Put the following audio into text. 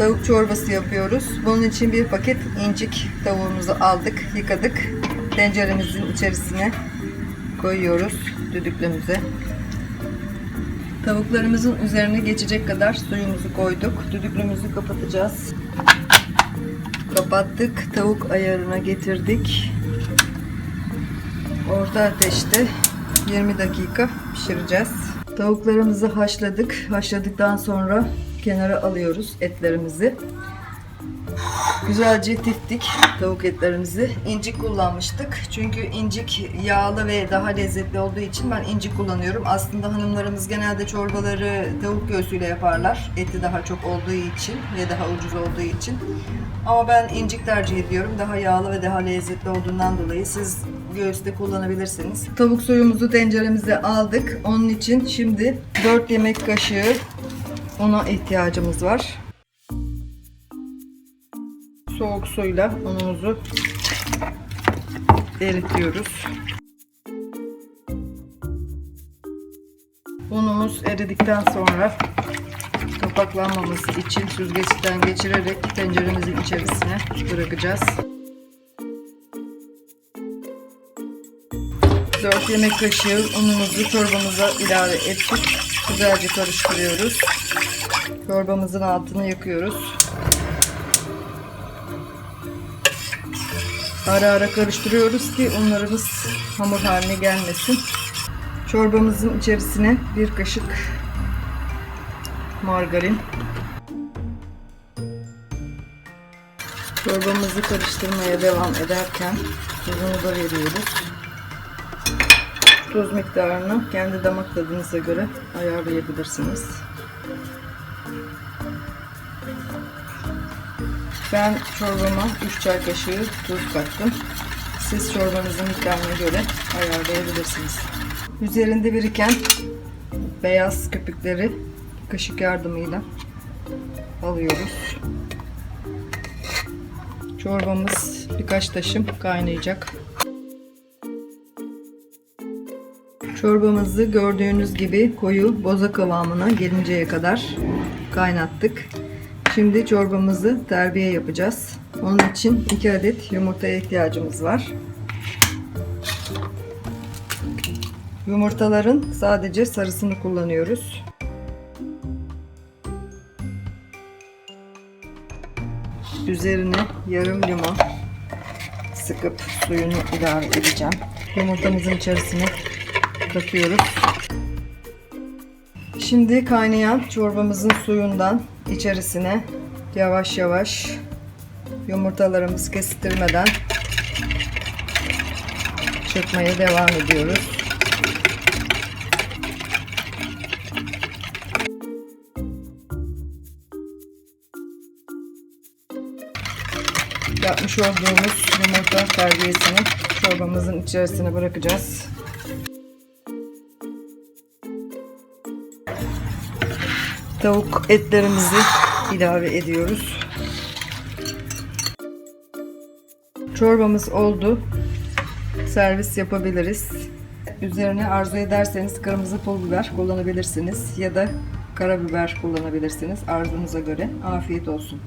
Tavuk çorbası yapıyoruz. Bunun için bir paket incik tavuğumuzu aldık, yıkadık. Tenceremizin içerisine koyuyoruz düdüklümüze. Tavuklarımızın üzerine geçecek kadar suyumuzu koyduk. Düdüklümüzü kapatacağız. Kapattık. Tavuk ayarına getirdik. Orta ateşte 20 dakika pişireceğiz. Tavuklarımızı haşladık. Haşladıktan sonra kenara alıyoruz etlerimizi. Güzelce tiftik tavuk etlerimizi. İncik kullanmıştık. Çünkü incik yağlı ve daha lezzetli olduğu için ben incik kullanıyorum. Aslında hanımlarımız genelde çorbaları tavuk göğsüyle yaparlar. Eti daha çok olduğu için ve daha ucuz olduğu için. Ama ben incik tercih ediyorum. Daha yağlı ve daha lezzetli olduğundan dolayı siz göğüste kullanabilirsiniz. Tavuk suyumuzu tenceremize aldık. Onun için şimdi 4 yemek kaşığı una ihtiyacımız var soğuk suyla unumuzu eritiyoruz. Unumuz eridikten sonra topaklanmaması için süzgeçten geçirerek tenceremizin içerisine bırakacağız. 4 yemek kaşığı unumuzu çorbamıza ilave ettik. Güzelce karıştırıyoruz. Çorbamızın altını yakıyoruz. Ara ara karıştırıyoruz ki unlarımız hamur haline gelmesin. Çorbamızın içerisine bir kaşık margarin. Çorbamızı karıştırmaya devam ederken tuzunu da veriyoruz. Tuz miktarını kendi damak tadınıza göre ayarlayabilirsiniz. Ben çorbama 3 çay kaşığı tuz kattım. Siz çorbanızın miktarına göre ayarlayabilirsiniz. Üzerinde biriken beyaz köpükleri kaşık yardımıyla alıyoruz. Çorbamız birkaç taşım kaynayacak. Çorbamızı gördüğünüz gibi koyu boza kıvamına gelinceye kadar kaynattık. Şimdi çorbamızı terbiye yapacağız. Onun için 2 adet yumurtaya ihtiyacımız var. Yumurtaların sadece sarısını kullanıyoruz. Üzerine yarım limon sıkıp suyunu ilave edeceğim. Yumurtamızın içerisine katıyoruz. Şimdi kaynayan çorbamızın suyundan içerisine yavaş yavaş yumurtalarımız kestirmeden çırpmaya devam ediyoruz. Yapmış olduğumuz yumurta terbiyesini çorbamızın içerisine bırakacağız. Tavuk etlerimizi ilave ediyoruz. Çorbamız oldu. Servis yapabiliriz. Üzerine arzu ederseniz kırmızı pul biber kullanabilirsiniz ya da karabiber kullanabilirsiniz arzunuza göre. Afiyet olsun.